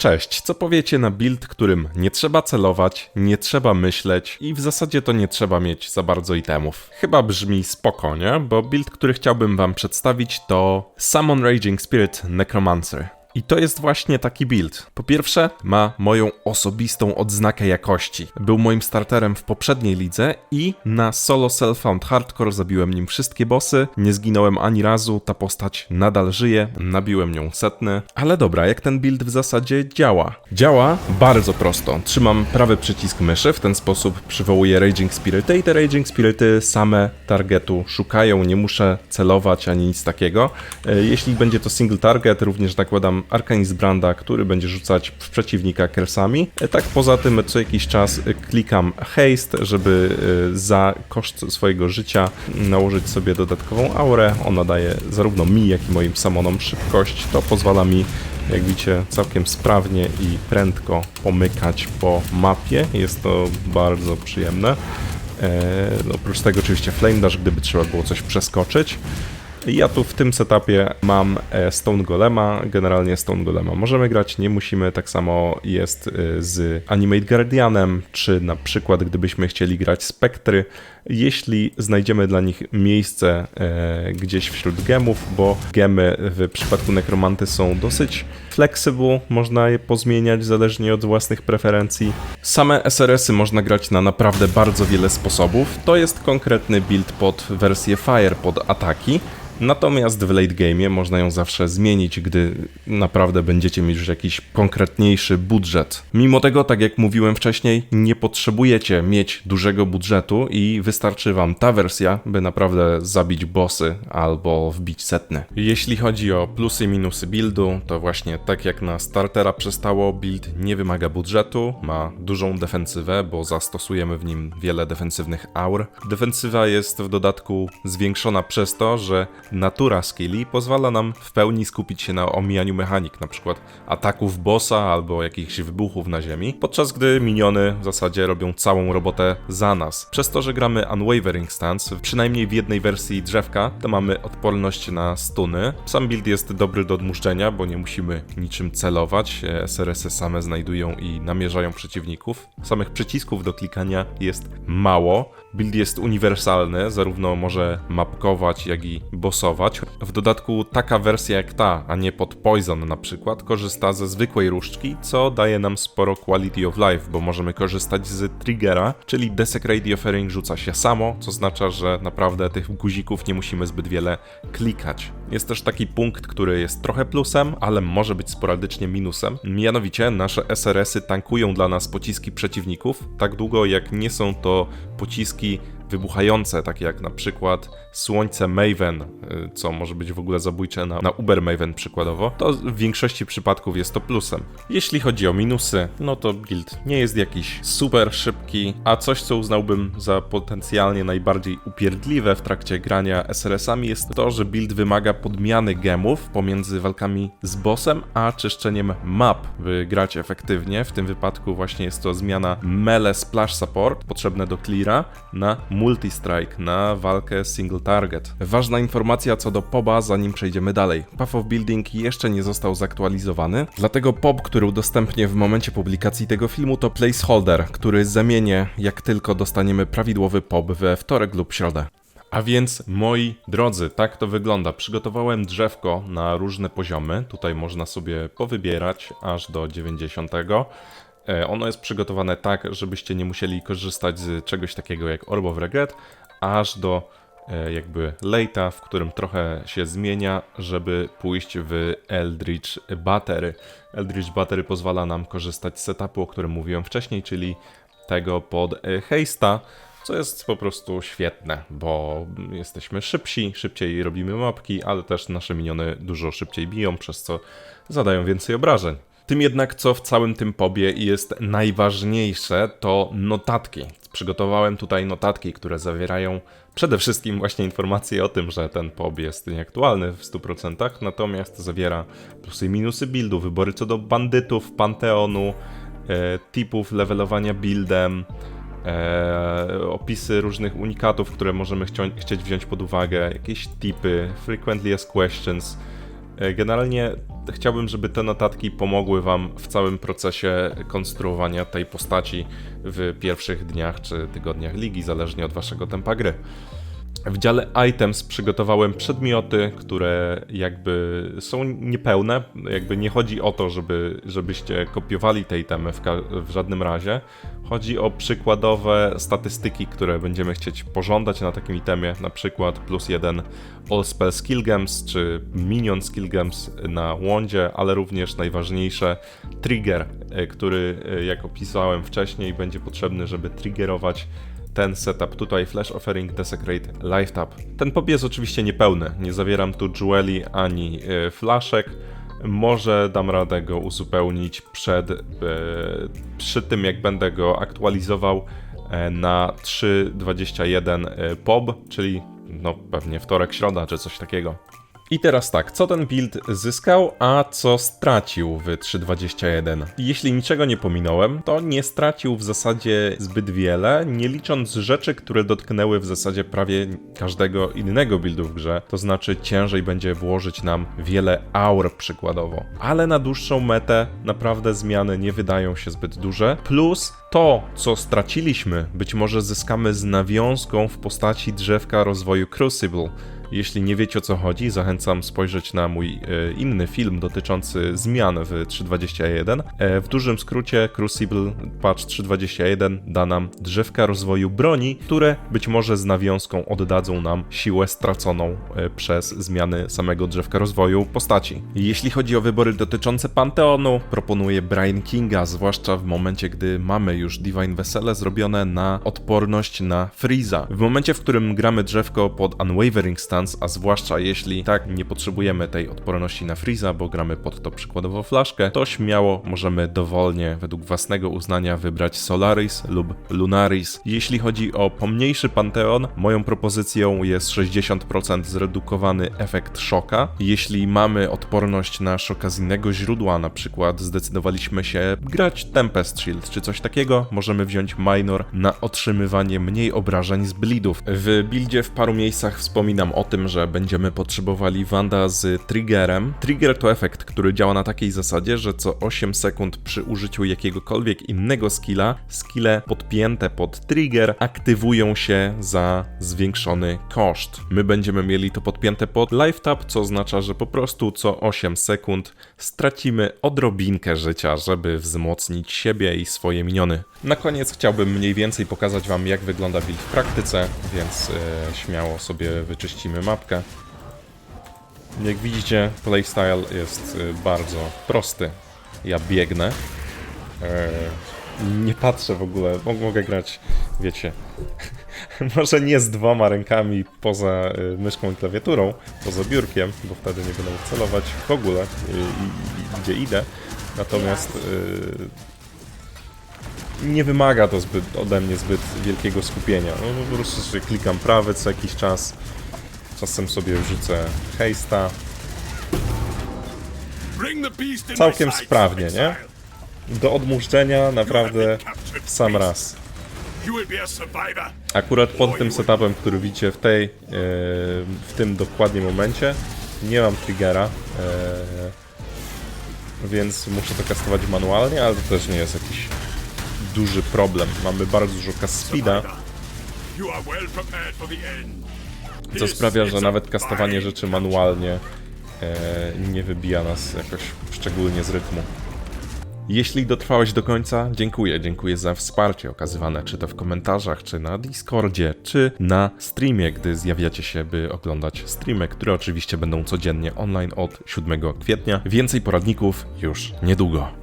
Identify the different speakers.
Speaker 1: Cześć, co powiecie na build, którym nie trzeba celować, nie trzeba myśleć i w zasadzie to nie trzeba mieć za bardzo itemów. Chyba brzmi spoko, nie? Bo build, który chciałbym wam przedstawić to Summon Raging Spirit Necromancer. I to jest właśnie taki build. Po pierwsze, ma moją osobistą odznakę jakości. Był moim starterem w poprzedniej lidze i na solo self-found hardcore zabiłem nim wszystkie bossy, nie zginąłem ani razu, ta postać nadal żyje, nabiłem nią setny. Ale dobra, jak ten build w zasadzie działa? Działa bardzo prosto. Trzymam prawy przycisk myszy, w ten sposób przywołuję Raging Spirity i te Raging Spirity same targetu szukają, nie muszę celować ani nic takiego. E, Jeśli będzie to single target, również nakładam Arcanist Branda, który będzie rzucać w przeciwnika kersami. E, Tak poza tym co jakiś czas e, klikam haste, żeby e, za koszt swojego życia nałożyć sobie dodatkową aurę. Ona daje zarówno mi, jak i moim samonom szybkość. To pozwala mi jak widzicie, całkiem sprawnie i prędko pomykać po mapie. Jest to bardzo przyjemne. Eee, oprócz tego oczywiście Flame Dash, gdyby trzeba było coś przeskoczyć. Ja tu w tym setupie mam e, Stone Golema, generalnie Stone Golema możemy grać, nie musimy, tak samo jest e, z Animate Guardianem, czy na przykład gdybyśmy chcieli grać Spektry, jeśli znajdziemy dla nich miejsce e, gdzieś wśród gemów, bo gemy w przypadku Nekromanty są dosyć flexible, można je pozmieniać zależnie od własnych preferencji. Same SRS-y można grać na naprawdę bardzo wiele sposobów, to jest konkretny build pod wersję Fire, pod ataki, Natomiast w late game można ją zawsze zmienić, gdy naprawdę będziecie mieć już jakiś konkretniejszy budżet. Mimo tego, tak jak mówiłem wcześniej, nie potrzebujecie mieć dużego budżetu i wystarczy wam ta wersja, by naprawdę zabić bossy albo wbić setny. Jeśli chodzi o plusy i minusy buildu, to właśnie tak jak na startera przestało, build nie wymaga budżetu, ma dużą defensywę, bo zastosujemy w nim wiele defensywnych aur. Defensywa jest w dodatku zwiększona przez to, że natura skilli pozwala nam w pełni skupić się na omijaniu mechanik, na przykład ataków bossa albo jakichś wybuchów na ziemi, podczas gdy miniony w zasadzie robią całą robotę za nas. Przez to, że gramy Unwavering Stance, przynajmniej w jednej wersji drzewka, to mamy odporność na stuny. Sam build jest dobry do odmuszczenia, bo nie musimy niczym celować, SRS-y same znajdują i namierzają przeciwników. Samych przycisków do klikania jest mało. Build jest uniwersalny, zarówno może mapkować, jak i bossować. W dodatku taka wersja jak ta, a nie pod Poison na przykład, korzysta ze zwykłej różdżki, co daje nam sporo quality of life, bo możemy korzystać z triggera, czyli Desecrate Offering rzuca się samo, co oznacza, że naprawdę tych guzików nie musimy zbyt wiele klikać. Jest też taki punkt, który jest trochę plusem, ale może być sporadycznie minusem. Mianowicie nasze SRS-y tankują dla nas pociski przeciwników, tak długo jak nie są to pociski Turkey wybuchające, takie jak na przykład Słońce Maven, y, co może być w ogóle zabójcze na, na Uber Maven przykładowo, to w większości przypadków jest to plusem. Jeśli chodzi o minusy, no to build nie jest jakiś super szybki, a coś co uznałbym za potencjalnie najbardziej upierdliwe w trakcie grania SRS-ami jest to, że build wymaga podmiany gemów pomiędzy walkami z bossem, a czyszczeniem map, by grać efektywnie. W tym wypadku właśnie jest to zmiana melee splash support potrzebne do cleara na multi-strike, na walkę single target. Ważna informacja co do poba, zanim przejdziemy dalej. Path of Building jeszcze nie został zaktualizowany, dlatego pop, który udostępnię w momencie publikacji tego filmu to placeholder, który zamienię jak tylko dostaniemy prawidłowy pop we wtorek lub środę. A więc, moi drodzy, tak to wygląda. Przygotowałem drzewko na różne poziomy. Tutaj można sobie powybierać aż do 90. E, Ono jest przygotowane tak, żebyście nie musieli korzystać z czegoś takiego jak Orb of Regret, aż do e, jakby late'a, w którym trochę się zmienia, żeby pójść w Eldritch Battery. Eldritch Battery pozwala nam korzystać z setupu, o którym mówiłem wcześniej, czyli tego pod e, Haste'a, co jest po prostu świetne, bo jesteśmy szybsi, szybciej robimy mapki, ale też nasze miniony dużo szybciej biją, przez co zadają więcej obrażeń. Tym jednak, co w całym tym pobie jest najważniejsze, to notatki. Przygotowałem tutaj notatki, które zawierają przede wszystkim właśnie informacje o tym, że ten pob jest nieaktualny w 100%, natomiast zawiera plusy i minusy buildu, wybory co do bandytów, panteonu, e, tipów levelowania buildem, e, opisy różnych unikatów, które możemy chcieć wziąć pod uwagę, jakieś tipy, frequently asked questions, E, Generalnie chciałbym, żeby te notatki pomogły Wam w całym procesie konstruowania tej postaci w pierwszych dniach czy tygodniach ligi, zależnie od Waszego tempa gry. W dziale items przygotowałem przedmioty, które jakby są niepełne. Jakby nie chodzi o to, żeby, żebyście kopiowali te itemy w, w żadnym razie. Chodzi o przykładowe statystyki, które będziemy chcieć pożądać na takim itemie, na przykład plus jeden All Spell Skill Gems czy Minion Skill Gems na łądzie, ale również najważniejsze trigger, e, który e, jak opisałem wcześniej będzie potrzebny, żeby triggerować ten setup tutaj, Flash Offering Desecrate Life Tap. Ten pop jest oczywiście niepełny, nie zawieram tu jeweli ani e, flaszek. Może dam radę go uzupełnić przed, e, przy tym jak będę go aktualizował e, na 3.21 e, POB, czyli no pewnie wtorek, środa czy coś takiego. I teraz tak, co ten build zyskał, a co stracił w 3.21? Jeśli niczego nie pominąłem, to nie stracił w zasadzie zbyt wiele, nie licząc rzeczy, które dotknęły w zasadzie prawie każdego innego buildu w grze, to znaczy ciężej będzie włożyć nam wiele aur przykładowo. Ale na dłuższą metę naprawdę zmiany nie wydają się zbyt duże, plus to, co straciliśmy, być może zyskamy z nawiązką w postaci drzewka rozwoju Crucible. Jeśli nie wiecie o co chodzi, zachęcam spojrzeć na mój e, inny film dotyczący zmian w 3.21. E, w dużym skrócie Crucible patch 3.21 da nam drzewka rozwoju broni, które być może z nawiązką oddadzą nam siłę straconą e, przez zmiany samego drzewka rozwoju postaci. Jeśli chodzi o wybory dotyczące Panteonu, proponuję Brian Kinga, zwłaszcza w momencie, gdy mamy już Divine Wesele zrobione na odporność na Freeza. W momencie, w którym gramy drzewko pod Unwavering A zwłaszcza jeśli tak nie potrzebujemy tej odporności na Freeza, bo gramy pod to przykładowo flaszkę, to śmiało możemy dowolnie, według własnego uznania, wybrać Solaris lub Lunaris. Jeśli chodzi o pomniejszy Panteon, moją propozycją jest 60% zredukowany efekt szoka. Jeśli mamy odporność na szoka z innego źródła, na przykład zdecydowaliśmy się grać Tempest Shield czy coś takiego, możemy wziąć Minor na otrzymywanie mniej obrażeń z bleedów. W buildzie w paru miejscach wspominam o tym, że będziemy potrzebowali Wanda z Triggerem. Trigger to efekt, który działa na takiej zasadzie, że co 8 sekund przy użyciu jakiegokolwiek innego skilla, skille podpięte pod trigger aktywują się za zwiększony koszt. My będziemy mieli to podpięte pod life tap, co oznacza, że po prostu co 8 sekund stracimy odrobinkę życia, żeby wzmocnić siebie i swoje miniony. Na koniec chciałbym mniej więcej pokazać Wam, jak wygląda build w praktyce, więc e, śmiało sobie wyczyścimy mapkę. Jak widzicie, playstyle jest y, bardzo prosty. Ja biegnę. E, nie patrzę w ogóle. Mog- Mogę grać, wiecie, może nie z dwoma rękami poza y, myszką i klawiaturą, poza biurkiem, bo wtedy nie będę mógł celować w ogóle, y, gdzie idę. Natomiast nie wymaga to zbyt, ode mnie zbyt wielkiego skupienia. No, po prostu klikam prawy co jakiś czas. Czasem sobie wrzucę hejsta.
Speaker 2: Całkiem sprawnie, nie?
Speaker 1: Do odmurzczenia naprawdę w sam raz. Akurat pod tym setupem, który widzicie w tej, e, w tym dokładnie momencie, nie mam triggera, e, więc muszę to kastować manualnie, ale to też nie jest jakiś duży problem. Mamy bardzo dużo cast speeda, co sprawia, że nawet kastowanie rzeczy manualnie e, nie wybija nas jakoś szczególnie z rytmu. Jeśli dotrwałeś do końca, dziękuję. Dziękuję za wsparcie okazywane, czy to w komentarzach, czy na Discordzie, czy na streamie, gdy zjawiacie się, by oglądać streamy, które oczywiście będą codziennie online od 7 kwietnia. Więcej poradników już niedługo.